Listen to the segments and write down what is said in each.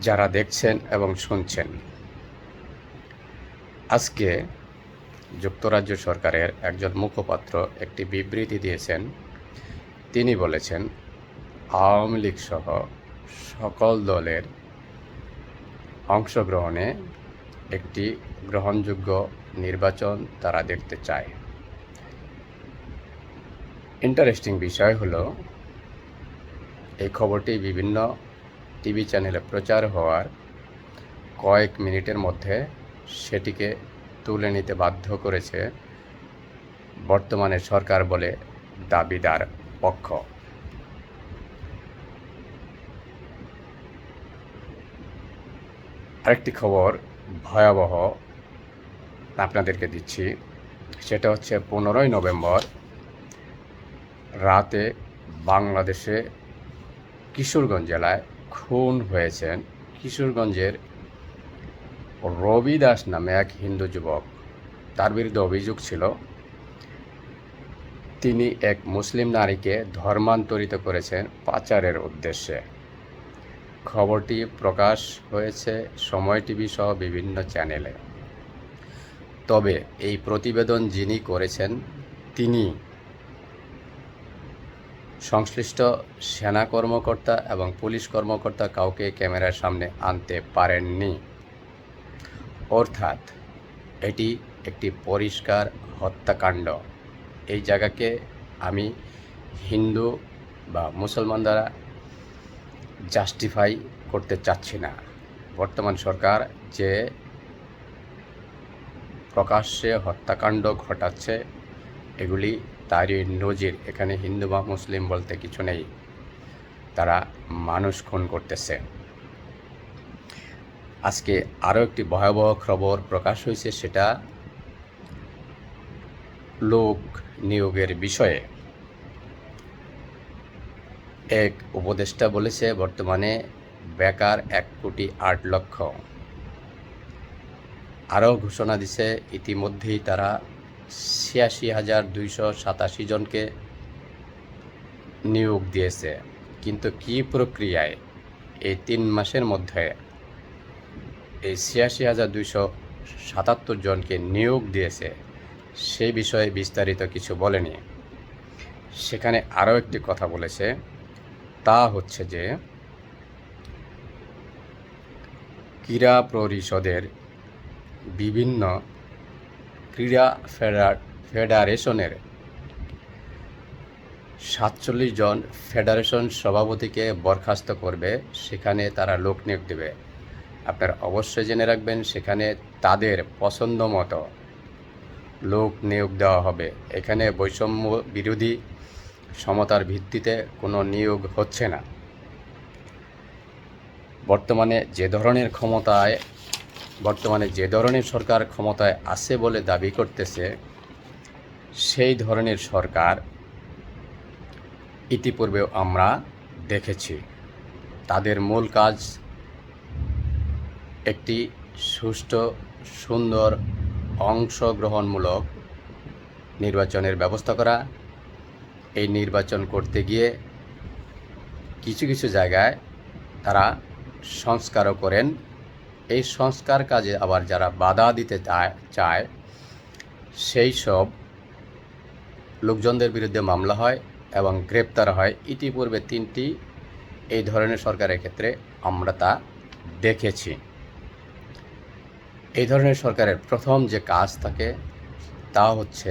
যারা দেখছেন এবং শুনছেন। আজকে যুক্তরাজ্য সরকারের একজন মুখপাত্র একটি বিবৃতি দিয়েছেন। তিনি বলেছেন, আওয়ামী লীগ সহ সকল দলের অংশগ্রহণে একটি গ্রহণযোগ্য নির্বাচন তারা দেখতে চায়। ইন্টারেস্টিং বিষয় হলো, এই খবরটি বিভিন্ন টিভি চ্যানেলে প্রচার হওয়ার কয়েক মিনিটের মধ্যে সেটিকে তুলে নিতে বাধ্য করেছে বর্তমানে সরকার বলে দাবিদার পক্ষ। আরেকটি খবর ভয়াবহ আপনাদেরকে দিচ্ছি। সেটা হচ্ছে পনেরোই নভেম্বর রাতে বাংলাদেশে কিশোরগঞ্জ জেলায় খুন হয়েছেন কিশোরগঞ্জের রবি দাস নামে এক হিন্দু যুবক। তার বিরুদ্ধে অভিযোগ ছিল, তিনি এক মুসলিম নারীকে ধর্মান্তরিত করেছেন পাচারের উদ্দেশ্যে। খবরটি প্রকাশ হয়েছে সময় টিভি সহ বিভিন্ন চ্যানেলে। তবে এই প্রতিবেদন যিনি করেছেন, তিনি সংশ্লিষ্ট সেনা কর্মকর্তা এবং পুলিশ কর্মকর্তা কাউকে ক্যামেরার সামনে আনতে পারেননি। অর্থাৎ, এটি একটি পরিষ্কার হত্যাকাণ্ড। এই জায়গাকে আমি হিন্দু বা মুসলমান দ্বারা জাস্টিফাই করতে চাচ্ছি না। বর্তমান সরকার যে প্রকাশ্যে হত্যাকাণ্ড ঘটাচ্ছে এগুলি তারই নজির, এখানে হিন্দু বা মুসলিম বলতে কিছু নেই। তারা মানুষ খুন করতেছে। আজকে আরও একটি ভয়াবহ খবর প্রকাশ হয়েছে, সেটা লোক নিয়োগের বিষয়ে। এক উপদেষ্টা বলেছে, বর্তমানে বেকার এক কোটি আট লক্ষ। আরও ঘোষণা দিছে, ইতিমধ্যেই তারা ছিয়াশি হাজার দুইশো সাতাশি জনকে নিয়োগ দিয়েছে। কিন্তু কী প্রক্রিয়ায় এই তিন মাসের মধ্যে এই ছিয়াশি হাজার দুইশো সাতাত্তর জনকে নিয়োগ দিয়েছে, সেই বিষয়ে বিস্তারিত কিছু বলেনি। সেখানে আরও একটি কথা বলেছে, তা হচ্ছে যে ক্রীড়া পরিষদের বিভিন্ন ক্রীড়া ফেডার, ফেডারেশনের। সাতচল্লিশ জন ফেডারেশন সভাপতিকে বরখাস্ত করবে, সেখানে তারা লোক নিয়োগ দেবে। আপনারা অবশ্যই জেনে রাখবেন, সেখানে তাদের পছন্দ মতো লোক নিয়োগ দেওয়া হবে। এখানে বৈষম্য বিরোধী সমতার ভিত্তিতে কোনো নিয়োগ হচ্ছে না। বর্তমানে যে ধরনের ক্ষমতায় বর্তমানে যে ধরনের সরকার ক্ষমতায় আছে বলে দাবি করতেছে, সেই ধরনের সরকার ইতিপূর্বেও আমরা দেখেছি। তাদের মূল কাজ একটি সুষ্ঠু, সুন্দর, অংশগ্রহণমূলক নির্বাচনের ব্যবস্থা করা। এই নির্বাচন করতে গিয়ে কিছু কিছু জায়গায় তারা সংস্কারও করেন। এই সংস্কার কাজে আবার যারা বাধা দিতে চায় সেই সব লোকজনদের বিরুদ্ধে মামলা হয় এবং গ্রেপ্তার হয়। ইতিপূর্বে তিনটি এই ধরনের সরকারের ক্ষেত্রে আমরা তা দেখেছি। এই ধরনের সরকারের প্রথম যে কাজ থাকে, তা হচ্ছে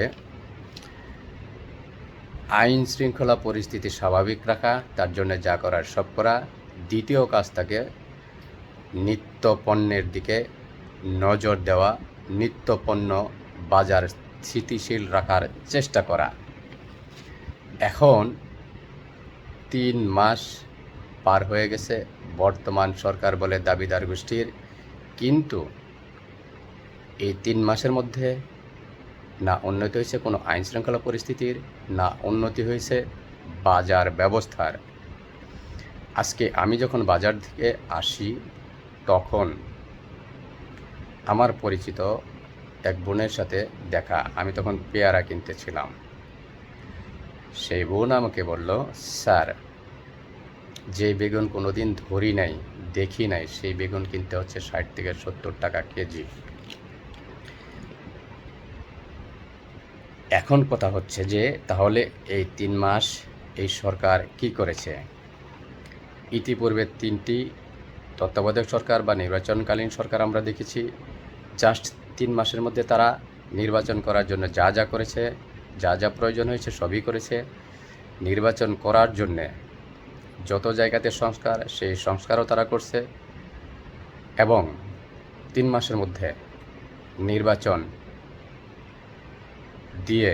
আইন শৃঙ্খলা পরিস্থিতি স্বাভাবিক রাখা, তার জন্য যা করার সব করা। দ্বিতীয় কাজ থাকে নিত্য পণ্যের দিকে নজর দেওয়া নিত্য পণ্য বাজার স্থিতিশীল রাখার চেষ্টা করা। এখন তিন মাস পার হয়ে গেছে, বর্তমান সরকার বলে দাবিদার গোষ্ঠীর। কিন্তু এই তিন মাসের মধ্যে না উন্নতি হয়েছে কোনো আইন শৃঙ্খলা পরিস্থিতির, না উন্নতি হয়েছে বাজার ব্যবস্থার। আজকে আমি যখন বাজার থেকে আসি তখন আমার পরিচিত এক বোনের সাথে দেখা। আমি তখন পেয়ারা কিনতেছিলাম। সেই বোন আমাকে বলল, স্যার, যে বেগুন কোনো দিন ধরি নাই, দেখি নাই, সেই বেগুন কিনতে হচ্ছে ষাট থেকে সত্তর টাকা কেজি। এখন কথা হচ্ছে যে, তাহলে এই তিন মাস এই সরকার কি করেছে? ইতিপূর্বে তিনটি তত্ত্বাবধায়ক সরকার বা নির্বাচনকালীন সরকার আমরা দেখেছি জাস্ট তিন মাসের মধ্যে তারা নির্বাচন করার জন্য যা যা করেছে, যা যা প্রয়োজন হয়েছে সবই করেছে। নির্বাচন করার জন্যে যত জায়গাতে সংস্কার, সেই সংস্কারও তারা করছে এবং তিন মাসের মধ্যে নির্বাচন দিয়ে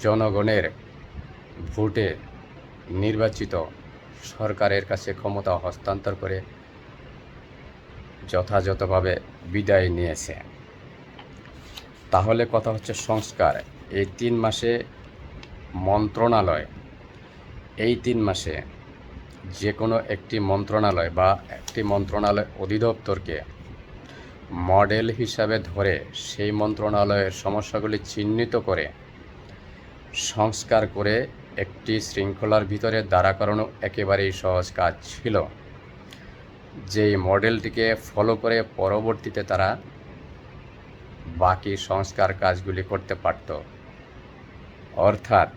জনগণের ভোটে নির্বাচিত সরকারের কাছে ক্ষমতা হস্তান্তর করে যথাযথভাবে বিদায় নিয়েছে। তাহলে কথা হচ্ছে সংস্কার। এই তিন মাসে মন্ত্রণালয়, এই তিন মাসে যে কোনো একটি মন্ত্রণালয় বা একটি মন্ত্রণালয় অধিদপ্তরকে মডেল হিসাবে ধরে সেই মন্ত্রণালয়ের সমস্যাগুলি চিহ্নিত করে সংস্কার করে একটি শৃঙ্খলার ভিতরে দাঁড়া করানো একেবারেই সহজ কাজ ছিল। যেই মডেলটিকে ফলো করে পরবর্তীতে তারা বাকি সংস্কার কাজগুলি করতে পারত। অর্থাৎ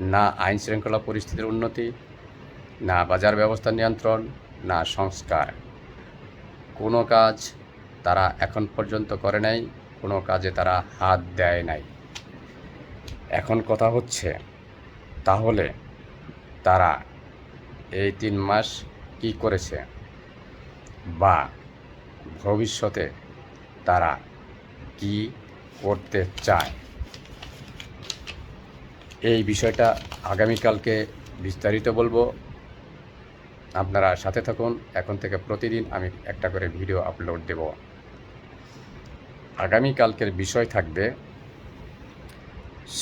না আইন শৃঙ্খলা পরিস্থিতির উন্নতি, না বাজার ব্যবস্থা নিয়ন্ত্রণ, না সংস্কার। কোনো কাজ তারা এখন পর্যন্ত করে নাই, কোনো কাজে তারা হাত দেয় নাই। এখন কথা হচ্ছে তাহলে তারা এই তিন মাস কি করেছে? বা ভবিষ্যতে তারা কি করতে চায়? এই বিষয়টা আগামীকালকে বিস্তারিত বলব। আপনারা সাথে থাকুন। এখন থেকে প্রতিদিন আমি একটা করে ভিডিও আপলোড দেব। আগামীকালকের বিষয় থাকবে,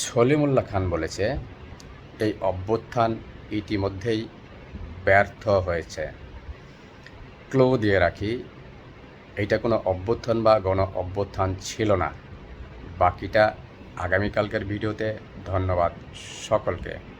সলিমুল্লাহ খান বলেছে এই অভ্যুত্থান ইতিমধ্যেই ব্যর্থ হয়েছে। ক্লো দিয়ে রাখি এটা কোনো অভ্যুত্থান বা গণ অভ্যুত্থান ছিল না। বাকিটা আগামীকালকের ভিডিওতে। ধন্যবাদ সকলকে।